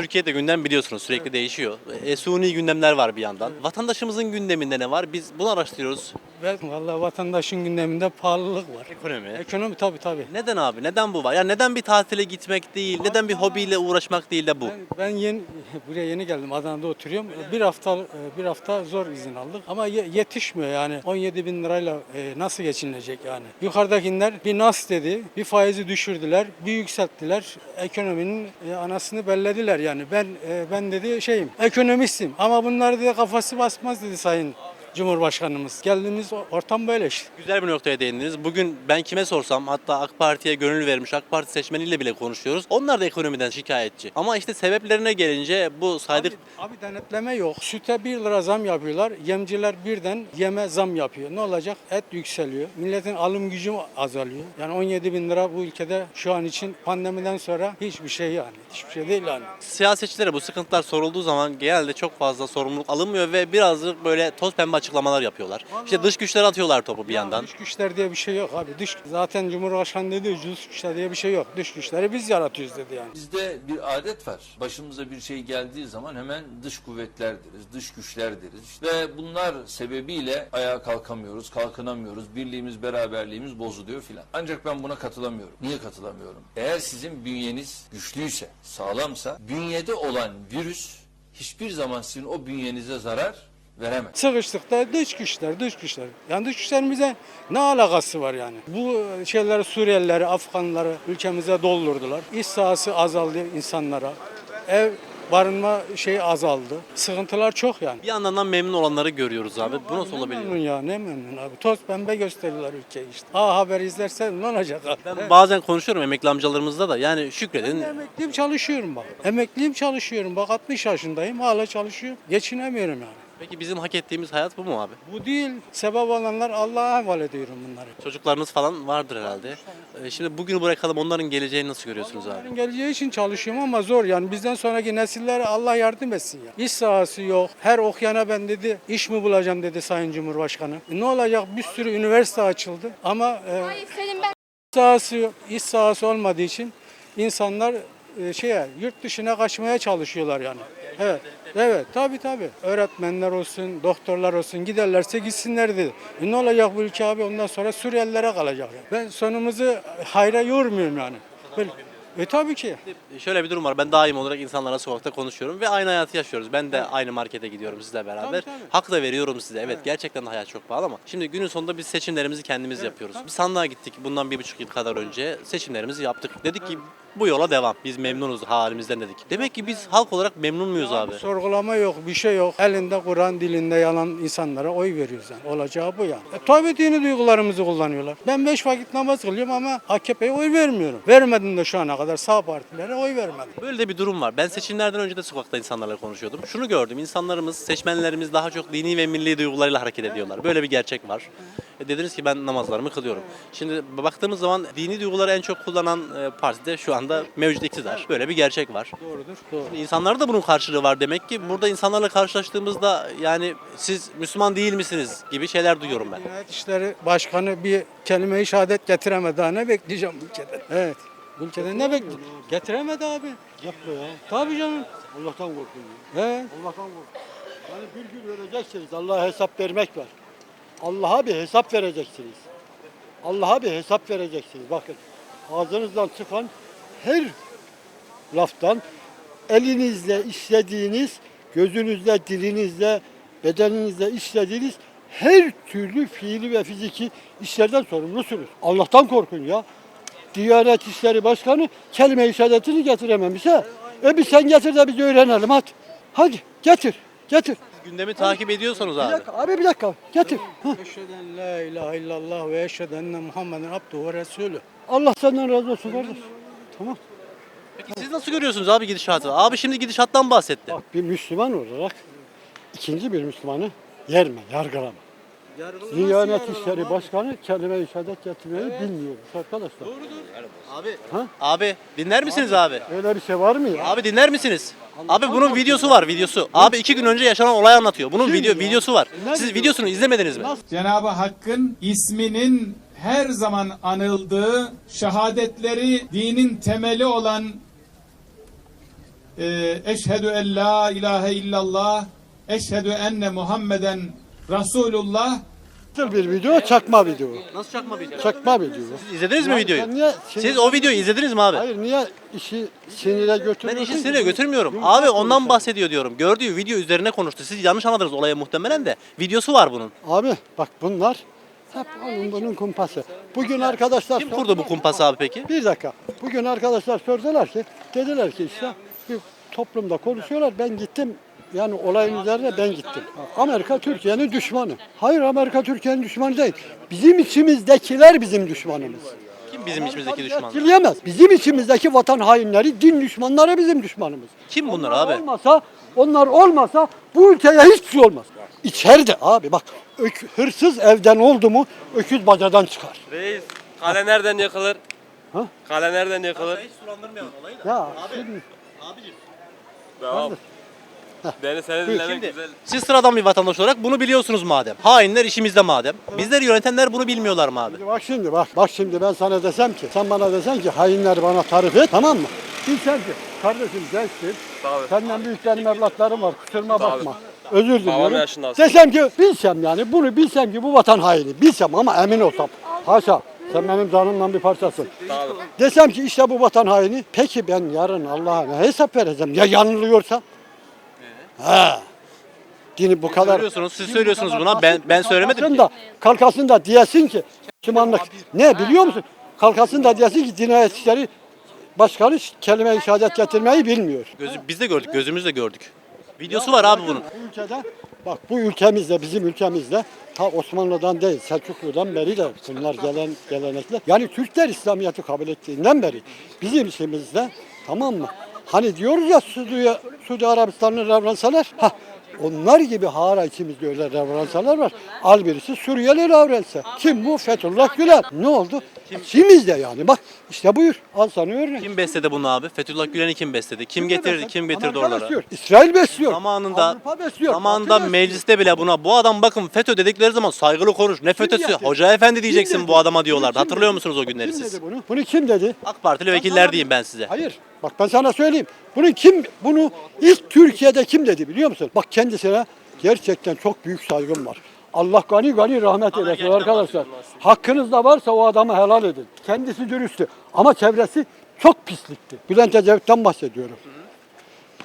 Türkiye'de gündem biliyorsunuz sürekli değişiyor. E, suni gündemler var bir yandan. Vatandaşımızın gündeminde ne var? Biz bunu araştırıyoruz. Ve vallahi vatandaşın gündeminde pahalılık var. Ekonomi. Ekonomi tabii tabii. Neden abi? Neden bu var? Ya neden bir tatile gitmek değil, neden bir hobiyle uğraşmak değil de bu? Ben, ben yeni buraya yeni geldim. Adana'da oturuyorum. Bir hafta bir hafta zor izin aldık ama ye- yetişmiyor yani. 17 bin lirayla e, nasıl geçinilecek yani? Yukarıdakiler bir nas dedi, bir faizi düşürdüler, bir yükselttiler. Ekonominin e, anasını bellediler yani. Ben e, ben dedi şeyim, ekonomistim ama bunlar dedi kafası basmaz dedi Sayın Cumhurbaşkanımız. Geldiğimiz ortam böyle işte. Güzel bir noktaya değindiniz. Bugün ben kime sorsam hatta AK Parti'ye gönül vermiş AK Parti seçmeniyle bile konuşuyoruz. Onlar da ekonomiden şikayetçi. Ama işte sebeplerine gelince bu saydık Abi, abi denetleme yok. Süte 1 lira zam yapıyorlar. Yemciler birden yeme zam yapıyor. Ne olacak? Et yükseliyor. Milletin alım gücü azalıyor. Yani 17 bin lira bu ülkede şu an için pandemiden sonra hiçbir şey yani. Hiçbir şey değil yani. siyasetçilere bu sıkıntılar sorulduğu zaman genelde çok fazla sorumluluk alınmıyor ve birazcık böyle toz pembe açıklamalar yapıyorlar. İşte dış güçler atıyorlar topu bir yandan. Dış güçler diye bir şey yok abi. Dış zaten Cumhurbaşkanı dedi dış güçler diye bir şey yok. Dış güçleri biz yaratıyoruz dedi yani. Bizde bir adet var. Başımıza bir şey geldiği zaman hemen dış kuvvetler deriz, dış güçler deriz. Ve bunlar sebebiyle ayağa kalkamıyoruz, kalkınamıyoruz. Birliğimiz, beraberliğimiz bozuluyor filan. Ancak ben buna katılamıyorum. Niye katılamıyorum? Eğer sizin bünyeniz güçlüyse, sağlamsa, bünyede olan virüs hiçbir zaman sizin o bünyenize zarar veremez. Sıkıştıkta dış güçler, dış güçler. Yani dış güçlerimize ne alakası var yani? Bu şeyleri Suriyelileri, Afganları ülkemize doldurdular. İş sahası azaldı insanlara. Ev barınma şey azaldı. Sıkıntılar çok yani. Bir yandan da memnun olanları görüyoruz abi. Bu nasıl Ne olabiliyor? memnun ya ne memnun abi. Toz pembe gösteriyorlar ülkeyi işte. Ha haber izlersen ne olacak abi? Ben bazen konuşuyorum emekli amcalarımızla da yani şükredin. Emekliyim çalışıyorum bak. Emekliyim çalışıyorum bak 60 yaşındayım hala çalışıyorum. Geçinemiyorum yani. Peki bizim hak ettiğimiz hayat bu mu abi? Bu değil. Sebep olanlar Allah'a havale ediyorum bunları. Çocuklarınız falan vardır herhalde. Ee, Şimdi bugünü bırakalım onların geleceğini nasıl görüyorsunuz abi? Onların geleceği için çalışıyorum ama zor yani bizden sonraki nesillere Allah yardım etsin ya. İş sahası yok. Her okuyana ben dedi iş mi bulacağım dedi Sayın Cumhurbaşkanı. E ne olacak bir sürü üniversite açıldı ama e, Hayır senin ben iş sahası yok. İş sahası olmadığı için insanlar e, şeye yurt dışına kaçmaya çalışıyorlar yani. Evet. Evet tabi tabi. Öğretmenler olsun, doktorlar olsun giderlerse gitsinler dedi. E ne olacak bu ülke abi ondan sonra Suriyelilere kalacak. Yani. Ben sonumuzu hayra yormuyorum yani. Böyle. E tabii ki. Şöyle bir durum var. Ben daim olarak insanlara sokakta konuşuyorum ve aynı hayatı yaşıyoruz. Ben de aynı markete gidiyorum sizle beraber. Tabii, tabii. Hak da veriyorum size. Evet, gerçekten de hayat çok pahalı ama şimdi günün sonunda biz seçimlerimizi kendimiz yapıyoruz. Bir sandığa gittik bundan bir buçuk yıl kadar önce. Seçimlerimizi yaptık. Dedik ki bu yola devam. Biz memnunuz halimizden dedik. Demek ki biz halk olarak memnun muyuz abi? Sorgulama yok, bir şey yok. Elinde Kur'an dilinde yalan insanlara oy veriyoruz yani. Olacağı bu yani. E, tabii dini duygularımızı kullanıyorlar. Ben beş vakit namaz kılıyorum ama AKP'ye oy vermiyorum. Vermedim de şu ana kadar sağ partilere oy vermedim. Böyle de bir durum var. Ben seçimlerden önce de sokakta insanlarla konuşuyordum. Şunu gördüm. insanlarımız, seçmenlerimiz daha çok dini ve milli duygularıyla hareket ediyorlar. Böyle bir gerçek var. E dediniz ki ben namazlarımı kılıyorum. Şimdi baktığımız zaman dini duyguları en çok kullanan e, parti de şu anda mevcut iktidar. Böyle bir gerçek var. Doğrudur. Doğru. İnsanlarda bunun karşılığı var demek ki. Burada insanlarla karşılaştığımızda yani siz Müslüman değil misiniz gibi şeyler duyuyorum ben. Cinayet İşleri Başkanı bir kelime-i şehadet getiremedi. Daha ne bekleyeceğim ülkeden? Evet. Ülkeden ne bekleyeceğim? Getiremedi abi. Yapma ya. Tabii canım. Allah'tan korkun. ya. Evet. Allah'tan korkun. Yani bir gün öleceksiniz. Allah'a hesap vermek var. Allah'a bir hesap vereceksiniz. Allah'a bir hesap vereceksiniz. Bakın ağzınızdan çıkan her laftan elinizle işlediğiniz, gözünüzle, dilinizle, bedeninizle işlediğiniz her türlü fiili ve fiziki işlerden sorumlusunuz. Allah'tan korkun ya. Diyanet İşleri Başkanı kelime-i şehadetini getirememiş ha. E bir sen getir de biz öğrenelim hadi. Hadi getir, getir. Gündemi takip ediyorsunuz Bir abi. dakika abi bir dakika getir. Eşheden la ilahe illallah ve eşheden enne Muhammeden abduhu ve resulü. Allah senden razı olsun kardeş. Tamam. Peki siz nasıl görüyorsunuz abi gidişatı? Abi şimdi gidişattan bahsetti. Bak bir Müslüman olarak ikinci bir Müslümanı yerme, yargılama. Diyanet İşleri Başkanı kelime-i şehadet getirmeyi bilmiyormuş arkadaşlar. Abi, Ha? abi dinler misiniz abi? Öyle bir şey var mı ya? Abi dinler misiniz? Abi bunun videosu var videosu. Abi iki gün önce yaşanan olay anlatıyor. Bunun video videosu var. Siz videosunu izlemediniz mi? Cenab-ı Hakk'ın isminin her zaman anıldığı, şehadetleri dinin temeli olan e, eşhedü en la ilahe illallah, eşhedü enne Muhammeden Resulullah Nasıl bir video? Çakma video. Nasıl çakma video? Çakma video. Siz izlediniz mi Ya videoyu? niye- Siz o videoyu izlediniz mi abi? Hayır niye işi sinire Ben işi ki? sinire götürmüyorum. Abi ondan bahsediyor diyorum. Gördüğü video üzerine konuştu. Siz yanlış anladınız olaya muhtemelen de. Videosu var bunun. Abi bak bunlar hep onun bunun kumpası. Bugün arkadaşlar Kim kurdu bu kumpası abi peki? Bir dakika. Bugün arkadaşlar sordular ki dediler ki işte bir toplumda konuşuyorlar. Ben gittim yani olayın üzerine ben gittim. Amerika Türkiye'nin düşmanı. Hayır Amerika Türkiye'nin düşmanı değil. Bizim içimizdekiler bizim düşmanımız. Kim bizim içimizdeki düşman? Etkileyemez. Bizim içimizdeki vatan hainleri, din düşmanları bizim düşmanımız. Kim bunlar abi? olmasa, onlar olmasa bu ülkeye hiçbir şey olmaz. İçeride abi bak ök- hırsız evden oldu mu öküz bacadan çıkar. Reis, kale nereden yakılır? Ha? Kale nereden yakılır? Hiç sulandırmayalım olayı Ya şimdi Abicim. Tamam. Beni seni dinlemek Şimdi güzel. siz sıradan bir vatandaş olarak bunu biliyorsunuz madem. Hainler işimizde madem. Bizleri yönetenler bunu bilmiyorlar mı abi? Bak şimdi bak bak şimdi ben sana desem ki sen bana desen ki hainleri bana tarif et tamam mı? Bilsen ki kardeşim gençsin. Senden büyük benim evlatlarım var kusuruma bakma. Özür diliyorum. yaşındasın. Desem ki bilsem yani bunu bilsem ki bu vatan haini bilsem ama emin olsam. Haşa sen benim canımdan bir parçasın. Tabii. Desem ki işte bu vatan haini. Peki ben yarın Allah'a ne hesap vereceğim? Ya yanılıyorsa? Ha. Dini bu kadar. Söylüyorsunuz, siz söylüyorsunuz buna. Ben- ben söylemedim kalkasın ki. Da, kalkasın da diyesin ki Müslümanlık. Ne biliyor musun? Kalkasın da diyesin ki Diyanet İşleri Başkanı kelime-i şehadet getirmeyi bilmiyor. Gözü, biz de gördük, gözümüzle gördük. Videosu var abi bunun. Bu ülkede bak bu ülkemizde bizim ülkemizde ta Osmanlı'dan değil Selçuklu'dan beri de bunlar gelen gelenekler. Yani Türkler İslamiyet'i kabul ettiğinden beri bizim işimizde tamam mı? Hani diyoruz ya Suudi, Suudi Arabistan'ın reveransalar. Ha, onlar gibi hala içimizde öyle reveransalar var. Al birisi Suriyeli reveransa. Kim bu? Fethullah Gülen. Ne oldu? İçimizde yani. Bak işte buyur. Al sana örnek. Kim besledi bunu abi? Fethullah Gülen'i kim besledi? Kim getirdi? Kim getirdi Amerika oralara? besliyor, İsrail besliyor. Zamanında Avrupa besliyor. zamanında Batı besliyor. mecliste bile buna bu adam bakın FETÖ dedikleri zaman saygılı konuş. Ne FETÖ'sü? yaptı? Hoca efendi Kim diyeceksin dedi? bu adama Bunu diyorlardı. kim Hatırlıyor dedi? musunuz o günleri kim siz? dedi bunu? Bunu kim dedi? AK Partili vekiller diyeyim ben size. Hayır. Bak ben sana söyleyeyim. Bunu kim bunu ilk Türkiye'de kim dedi biliyor musun? Bak kendisine gerçekten çok büyük saygım var. Allah gani gani rahmet eylesin gerçekten arkadaşlar. Hakkınızda varsa o adamı helal edin. Kendisi dürüsttü ama çevresi çok pislikti. Bülent Ecevit'ten bahsediyorum.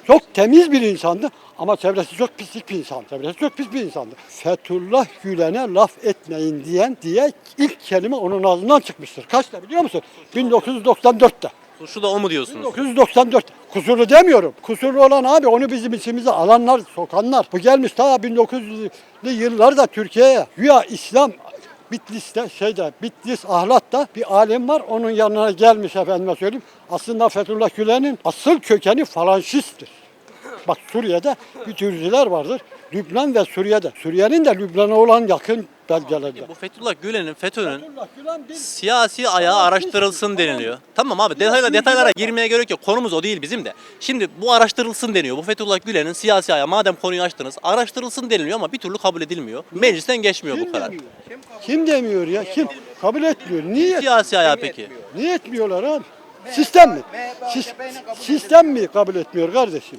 Çok temiz bir insandı ama çevresi çok pislik bir insan. Çevresi çok pis bir insandı. Fethullah Gülen'e laf etmeyin diyen diye ilk kelime onun ağzından çıkmıştır. Kaçta biliyor musun? 1994'te. Suçlu da o mu diyorsunuz? 1994. Kusurlu demiyorum. Kusurlu olan abi onu bizim içimize alanlar, sokanlar. Bu gelmiş ta 1900'lü yıllarda Türkiye'ye. Güya İslam Bitlis'te şeyde Bitlis Ahlat'ta bir alim var. Onun yanına gelmiş efendime söyleyeyim. Aslında Fethullah Gülen'in asıl kökeni falanşisttir. Bak Suriye'de bir Türkçüler vardır. Lübnan ve Suriye'de. Suriye'nin de Lübnan'a olan yakın belgelerde. Bu Fethullah Gülen'in, FETÖ'nün Fethullah Gülen bir siyasi ayağı araştırılsın deniliyor. Tamam abi detayla detaylara girmeye gerek yok. Konumuz o değil bizim de. Şimdi bu araştırılsın deniyor. Bu Fethullah Gülen'in siyasi ayağı madem konuyu açtınız araştırılsın deniliyor ama bir türlü kabul edilmiyor. Meclisten geçmiyor bu karar. demiyor? Kim demiyor ya? Kim? Kabul etmiyor. Niye? Siyasi ayağı peki. Niye etmiyorlar abi? Sistem mi? Sis- sistem mi kabul etmiyor kardeşim?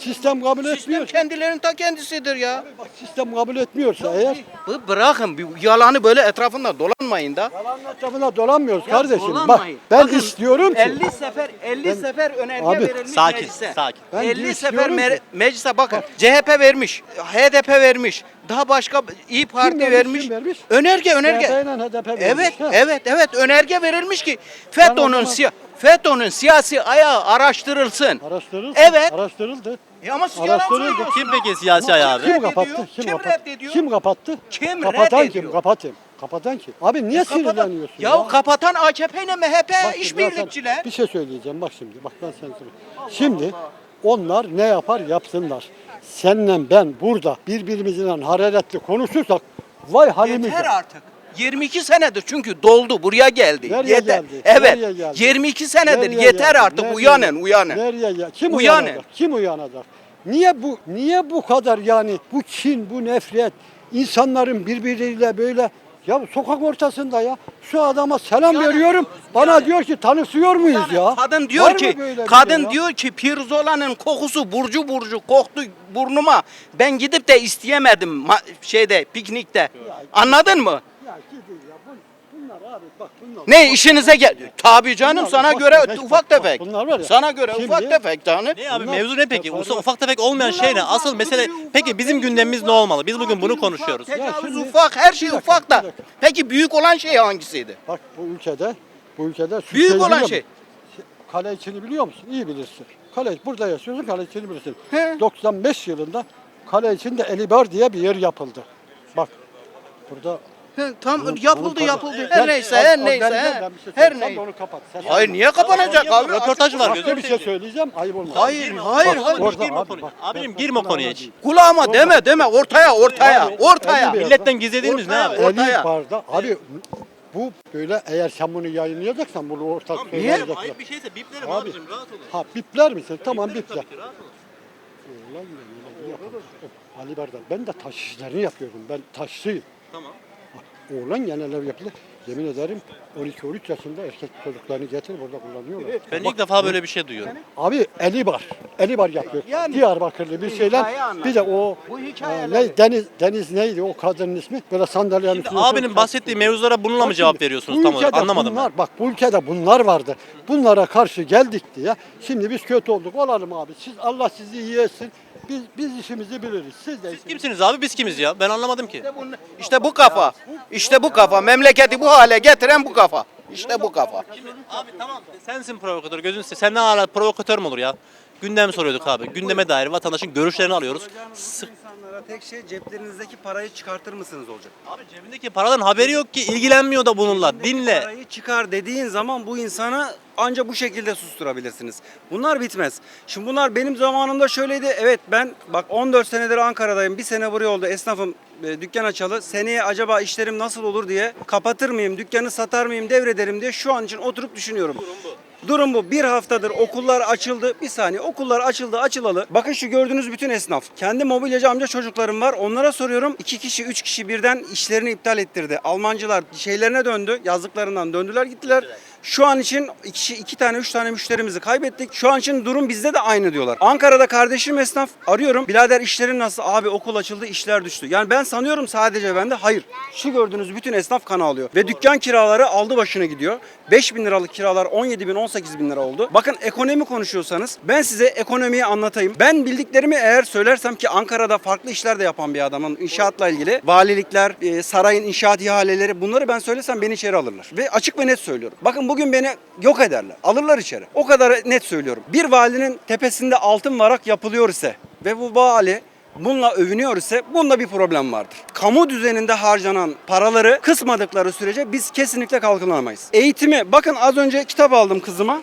Sistem kabul Sistem etmiyor. kendilerinin ta kendisidir ya. Bak sistem kabul etmiyorsa eğer Bu bırakın bir yalanı böyle etrafında dolanmayın da. yalanın etrafında dolanmıyoruz kardeşim. Bak dolanmayın. ben Bakın, istiyorum ki 50 sefer 50 sefer önerge Abi, verilmiş sakin, meclise. sakin. Ben 50 sefer istiyorum ki- meclise bakın. CHP vermiş, HDP vermiş. Daha başka İyi Parti vermiş, vermiş. kim vermiş? Önerge önerge. CHP ile HDP vermiş, Evet, ha. evet, evet önerge verilmiş ki FETÖ'nün zaman- siya FETÖ'nün siyasi ayağı araştırılsın. araştırıldı. Evet. Araştırıldı. Ya ama siz yalan Araştırıldı. söylüyorsunuz. Kim peki siyasi ayağı abi? Kim reddediyor? kapattı? Kim, Kim kapattı? reddediyor? Kim kapattı? Kim Kapatan reddediyor? kim? Kapatın. Kapatan kim? Abi niye sinirleniyorsun? Ya, kapatan AKP ile MHP Bak şimdi ben sana işbirlikçiler. Bir şey söyleyeceğim bak şimdi. Bak ben sana söyleyeyim. Şimdi onlar ne yapar yapsınlar. Senle ben burada birbirimizle hararetli konuşursak vay halimize. Yeter artık. 22 senedir çünkü doldu buraya geldi. Nereye yeter. geldi? Evet. Nereye geldi? 22 senedir Nereye yeter geldi? artık Nereye uyanın geldi? uyanın. Nereye geldi? Kim Uyanın. uyanacak? Kim uyanacak? Niye bu niye bu kadar yani bu kin, bu nefret insanların birbirleriyle böyle Ya sokak ortasında ya. Şu adama selam veriyorum. Bana diyor ki tanışıyor muyuz ya? Kadın Var diyor mı ki, bir kadın şey diyor ki pirzola'nın kokusu burcu burcu koktu burnuma. Ben gidip de isteyemedim şeyde piknikte. Anladın mı? Ya gidin ya. Bu- Bunlar abi bak bunlar. Ne işinize gel? Tabii canım Bunlar sana ufak göre tefek, ufak bak, tefek. bunlar var ya, Sana göre şimdi- ufak tefek tane. Ne abi Bunlar- mevzu ne peki? Bunlar- Usta, ufak tefek olmayan şey ne? Asıl mesele peki bizim gündemimiz ne olmalı? Biz bugün bunu konuşuyoruz. Tecavüz şimdi- ufak, her şey Bir dakika, ufak da. bir dakika. Peki büyük olan şey hangisiydi? Bak bu ülkede bu ülkede Büyük olan biliyor şey. musun? Kale içini biliyor musun? İyi bilirsin. Kale burada yaşıyorsun kale içini bilirsin. He. 95 yılında kale içinde Elibar diye bir yer yapıldı. Bak burada He, tam yapıldı yapıldı. Her neyse her neyse. he. şey Her de neyse. Onu kapat. Sen- Hayır niye kapanacak abi? Röportaj var. Başka bir şey söyleyeceğim. Ayıp olmaz. Hayır hayır Bak, hayır. orada girme abi, konuya. bak, Abicim bak, girme kulağına konuya hiç. Kulağıma deme deme ortaya ortaya ortaya. elli Milletten gizlediğimiz ne abi? Ortaya- barda abi bu böyle eğer sen bunu yayınlayacaksan bunu ortak niye? söyleyecekler. bir şeyse biplerim Abi. abicim rahat olun. Ha bipler misin? Tamam Biplerim bipler. tabii ki, rahat olun. Ulan yapalım. Ali Bardak. Ben de taş işlerini yapıyorum. Ben taşçıyım. Tamam. Oğlan genel ev yapılır. Yemin ederim 12-13 yaşında erkek çocuklarını getirip burada kullanıyorlar. Ben ilk defa böyle bir şey duyuyorum. Abi eli var. Eli var yapıyor. Yani- Diyarbakırlı bir şeyler. Bir de o Bu e, ne, Deniz Deniz neydi o kadının ismi? Böyle sandalyenin Şimdi üstüne abinin bahsettiği mevzulara bununla mı Bak cevap şimdi, veriyorsunuz bu tam olarak? ülkede Anlamadım ben. bunlar, Bak bu ülkede bunlar vardı. Bunlara karşı geldik diye. Şimdi biz kötü olduk. Olalım abi. Siz Allah sizi iyi etsin. Biz, biz işimizi biliriz. Siz de Siz kimsiniz abi biz kimiz ya? Ben anlamadım ki. İşte bu, işte bu kafa. İşte bu kafa. Memleketi bu hale getiren bu kafa. İşte bu kafa. Abi tamam sensin provokatör gözünü seveyim. Senden hala provokatör mü olur ya? Gündem soruyorduk abi. Gündeme dair vatandaşın görüşlerini alıyoruz. Sık. İnsanlara tek şey ceplerinizdeki parayı çıkartır mısınız olacak. Abi cebindeki paradan haberi yok ki ilgilenmiyor da bununla. Dinle. Parayı çıkar dediğin zaman bu insanı anca bu şekilde susturabilirsiniz. Bunlar bitmez. Şimdi bunlar benim zamanımda şöyleydi. Evet ben bak 14 senedir Ankara'dayım. Bir sene buraya oldu. Esnafım e, dükkan açalı. Seneye acaba işlerim nasıl olur diye kapatır mıyım, dükkanı satar mıyım, devrederim diye şu an için oturup düşünüyorum. Durum bu. Bir haftadır okullar açıldı. Bir saniye okullar açıldı açılalı. Bakın şu gördüğünüz bütün esnaf. Kendi mobilyacı amca çocuklarım var. Onlara soruyorum. iki kişi, üç kişi birden işlerini iptal ettirdi. Almancılar şeylerine döndü. Yazlıklarından döndüler gittiler. Şu an için iki, iki tane, üç tane müşterimizi kaybettik. Şu an için durum bizde de aynı diyorlar. Ankara'da kardeşim esnaf arıyorum. Birader işlerin nasıl? Abi okul açıldı, işler düştü. Yani ben sanıyorum sadece bende. Hayır. Şu gördüğünüz bütün esnaf kan alıyor. Ve dükkan kiraları aldı başına gidiyor. 5 bin liralık kiralar 17 bin, 18 bin lira oldu. Bakın ekonomi konuşuyorsanız ben size ekonomiyi anlatayım. Ben bildiklerimi eğer söylersem ki Ankara'da farklı işler de yapan bir adamın inşaatla ilgili valilikler, e, sarayın inşaat ihaleleri bunları ben söylesem beni içeri alırlar. Ve açık ve net söylüyorum. Bakın bugün beni yok ederler. Alırlar içeri. O kadar net söylüyorum. Bir valinin tepesinde altın varak yapılıyor ise ve bu vali bununla övünüyor ise bunda bir problem vardır. Kamu düzeninde harcanan paraları kısmadıkları sürece biz kesinlikle kalkınamayız. Eğitimi bakın az önce kitap aldım kızıma.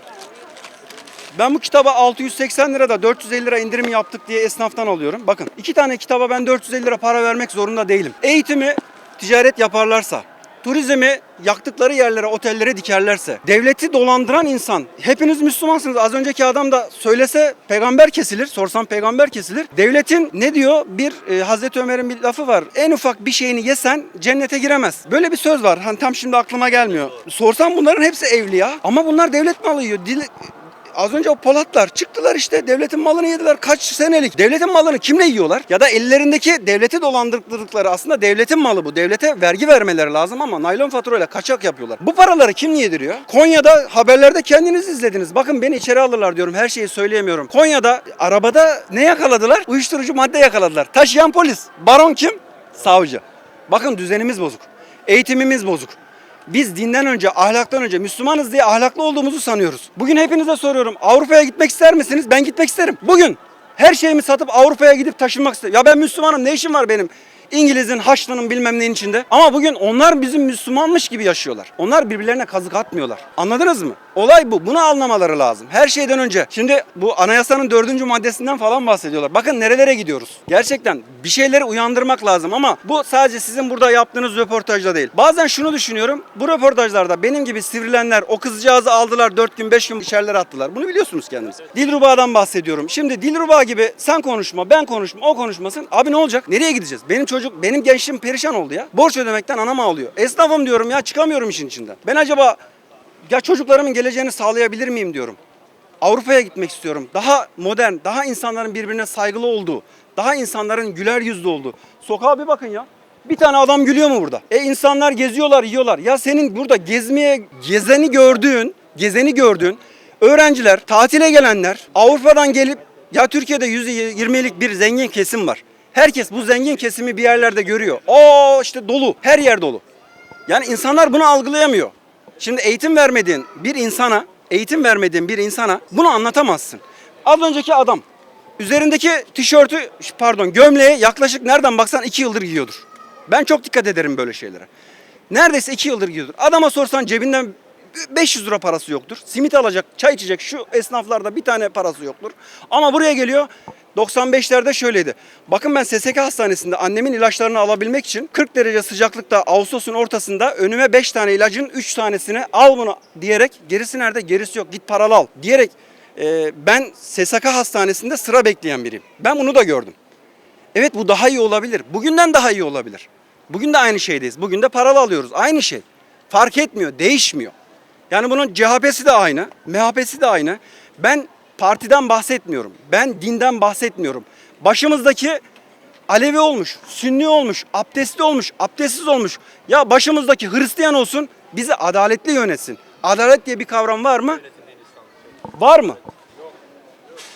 Ben bu kitaba 680 lirada 450 lira indirim yaptık diye esnaftan alıyorum. Bakın iki tane kitaba ben 450 lira para vermek zorunda değilim. Eğitimi ticaret yaparlarsa, turizmi yaktıkları yerlere, otellere dikerlerse, devleti dolandıran insan, hepiniz Müslümansınız. Az önceki adam da söylese peygamber kesilir, sorsam peygamber kesilir. Devletin ne diyor? Bir e, Hazreti Ömer'in bir lafı var. En ufak bir şeyini yesen cennete giremez. Böyle bir söz var. Hani tam şimdi aklıma gelmiyor. Sorsam bunların hepsi evliya ama bunlar devlet malı yiyor. Dil, Az önce o Polatlar çıktılar işte devletin malını yediler kaç senelik. Devletin malını kimle yiyorlar? Ya da ellerindeki devleti dolandırdıkları aslında devletin malı bu. Devlete vergi vermeleri lazım ama naylon faturayla kaçak yapıyorlar. Bu paraları kim yediriyor? Konya'da haberlerde kendiniz izlediniz. Bakın beni içeri alırlar diyorum her şeyi söyleyemiyorum. Konya'da arabada ne yakaladılar? Uyuşturucu madde yakaladılar. Taşıyan polis. Baron kim? Savcı. Bakın düzenimiz bozuk. Eğitimimiz bozuk. Biz dinden önce, ahlaktan önce Müslümanız diye ahlaklı olduğumuzu sanıyoruz. Bugün hepinize soruyorum. Avrupa'ya gitmek ister misiniz? Ben gitmek isterim. Bugün her şeyimi satıp Avrupa'ya gidip taşınmak isterim. Ya ben Müslümanım ne işim var benim? İngiliz'in, Haçlı'nın bilmem neyin içinde. Ama bugün onlar bizim Müslümanmış gibi yaşıyorlar. Onlar birbirlerine kazık atmıyorlar. Anladınız mı? Olay bu. Bunu anlamaları lazım. Her şeyden önce. Şimdi bu anayasanın dördüncü maddesinden falan bahsediyorlar. Bakın nerelere gidiyoruz. Gerçekten bir şeyleri uyandırmak lazım ama bu sadece sizin burada yaptığınız röportajda değil. Bazen şunu düşünüyorum. Bu röportajlarda benim gibi sivrilenler o kızcağızı aldılar 4 gün 5 gün içerilere attılar. Bunu biliyorsunuz kendiniz. Dilruba'dan bahsediyorum. Şimdi Dilruba gibi sen konuşma ben konuşma o konuşmasın. Abi ne olacak? Nereye gideceğiz? Benim çocuk benim gençliğim perişan oldu ya. Borç ödemekten anam ağlıyor. Esnafım diyorum ya çıkamıyorum işin içinden. Ben acaba ya çocuklarımın geleceğini sağlayabilir miyim diyorum. Avrupa'ya gitmek istiyorum. Daha modern, daha insanların birbirine saygılı olduğu, daha insanların güler yüzlü olduğu. Sokağa bir bakın ya. Bir tane adam gülüyor mu burada? E insanlar geziyorlar, yiyorlar. Ya senin burada gezmeye, gezeni gördüğün, gezeni gördüğün öğrenciler, tatile gelenler, Avrupa'dan gelip ya Türkiye'de %20'lik bir zengin kesim var. Herkes bu zengin kesimi bir yerlerde görüyor. O işte dolu, her yer dolu. Yani insanlar bunu algılayamıyor. Şimdi eğitim vermediğin bir insana, eğitim vermediğin bir insana bunu anlatamazsın. Az önceki adam üzerindeki tişörtü, pardon gömleği yaklaşık nereden baksan iki yıldır giyiyordur. Ben çok dikkat ederim böyle şeylere. Neredeyse iki yıldır giyiyordur. Adama sorsan cebinden 500 lira parası yoktur. Simit alacak, çay içecek şu esnaflarda bir tane parası yoktur. Ama buraya geliyor 95'lerde şöyleydi. Bakın ben SSK hastanesinde annemin ilaçlarını alabilmek için 40 derece sıcaklıkta Ağustos'un ortasında önüme 5 tane ilacın 3 tanesini al bunu diyerek gerisi nerede gerisi yok git paralı al diyerek e, ben SSK hastanesinde sıra bekleyen biriyim. Ben bunu da gördüm. Evet bu daha iyi olabilir. Bugünden daha iyi olabilir. Bugün de aynı şeydeyiz. Bugün de paralı alıyoruz. Aynı şey. Fark etmiyor, değişmiyor. Yani bunun CHP'si de aynı, MHP'si de aynı. Ben partiden bahsetmiyorum. Ben dinden bahsetmiyorum. Başımızdaki Alevi olmuş, Sünni olmuş, abdestli olmuş, abdestsiz olmuş. Ya başımızdaki Hristiyan olsun, bizi adaletli yönetsin. Adalet diye bir kavram var mı? Var mı?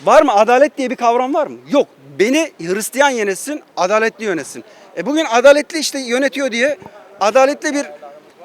Var mı? Adalet diye bir kavram var mı? Yok. Beni Hristiyan yönetsin, adaletli yönetsin. E bugün adaletli işte yönetiyor diye adaletli bir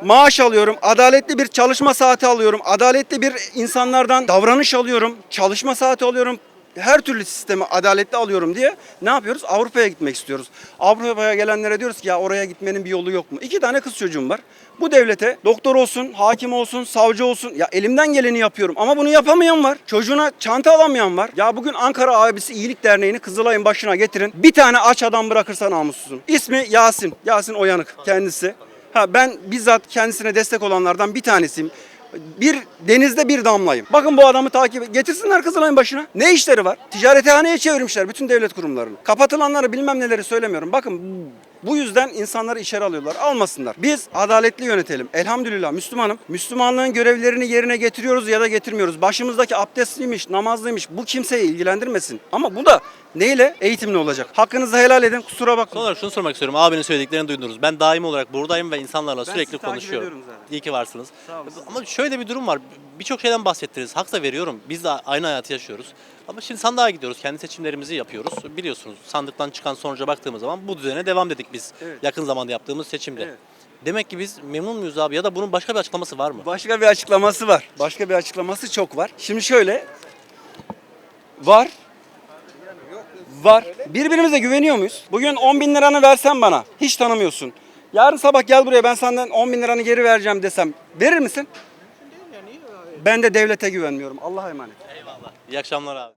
maaş alıyorum, adaletli bir çalışma saati alıyorum, adaletli bir insanlardan davranış alıyorum, çalışma saati alıyorum, her türlü sistemi adaletli alıyorum diye ne yapıyoruz? Avrupa'ya gitmek istiyoruz. Avrupa'ya gelenlere diyoruz ki ya oraya gitmenin bir yolu yok mu? İki tane kız çocuğum var. Bu devlete doktor olsun, hakim olsun, savcı olsun. Ya elimden geleni yapıyorum ama bunu yapamayan var. Çocuğuna çanta alamayan var. Ya bugün Ankara Abisi İyilik Derneği'ni Kızılay'ın başına getirin. Bir tane aç adam bırakırsa namussuzum. İsmi Yasin. Yasin Oyanık kendisi. Ha ben bizzat kendisine destek olanlardan bir tanesiyim. Bir denizde bir damlayım. Bakın bu adamı takip et. Getirsinler Kızılay'ın başına. Ne işleri var? Ticarethaneye çevirmişler bütün devlet kurumlarını. Kapatılanları bilmem neleri söylemiyorum. Bakın bu yüzden insanları içeri alıyorlar. Almasınlar. Biz adaletli yönetelim. Elhamdülillah Müslümanım. Müslümanlığın görevlerini yerine getiriyoruz ya da getirmiyoruz. Başımızdaki abdestliymiş, namazlıymış. Bu kimseyi ilgilendirmesin. Ama bu da neyle? Eğitimli olacak. Hakkınızı helal edin. Kusura Son bakmayın. olarak şunu sormak istiyorum. Abinin söylediklerini duydunuz. Ben daim olarak buradayım ve insanlarla Ben sürekli sizi takip konuşuyorum. ediyorum zaten. İyi ki varsınız. Sağ olun. Ama şöyle bir durum var. Birçok şeyden bahsettiniz. Hak da veriyorum. Biz de aynı hayatı yaşıyoruz. Ama şimdi sandığa gidiyoruz. Kendi seçimlerimizi yapıyoruz. Biliyorsunuz sandıktan çıkan sonuca baktığımız zaman bu düzene devam dedik biz. Evet. Yakın zamanda yaptığımız seçimde. Evet. Demek ki biz memnun muyuz abi ya da bunun başka bir açıklaması var mı? Başka bir açıklaması var. Başka bir açıklaması çok var. Şimdi şöyle. Var. Var. Birbirimize güveniyor muyuz? Bugün 10 bin liranı versen bana. Hiç tanımıyorsun. Yarın sabah gel buraya ben senden 10 bin liranı geri vereceğim desem. Verir misin? Ben de devlete güvenmiyorum. Allah'a emanet. Eyvallah. İyi akşamlar abi.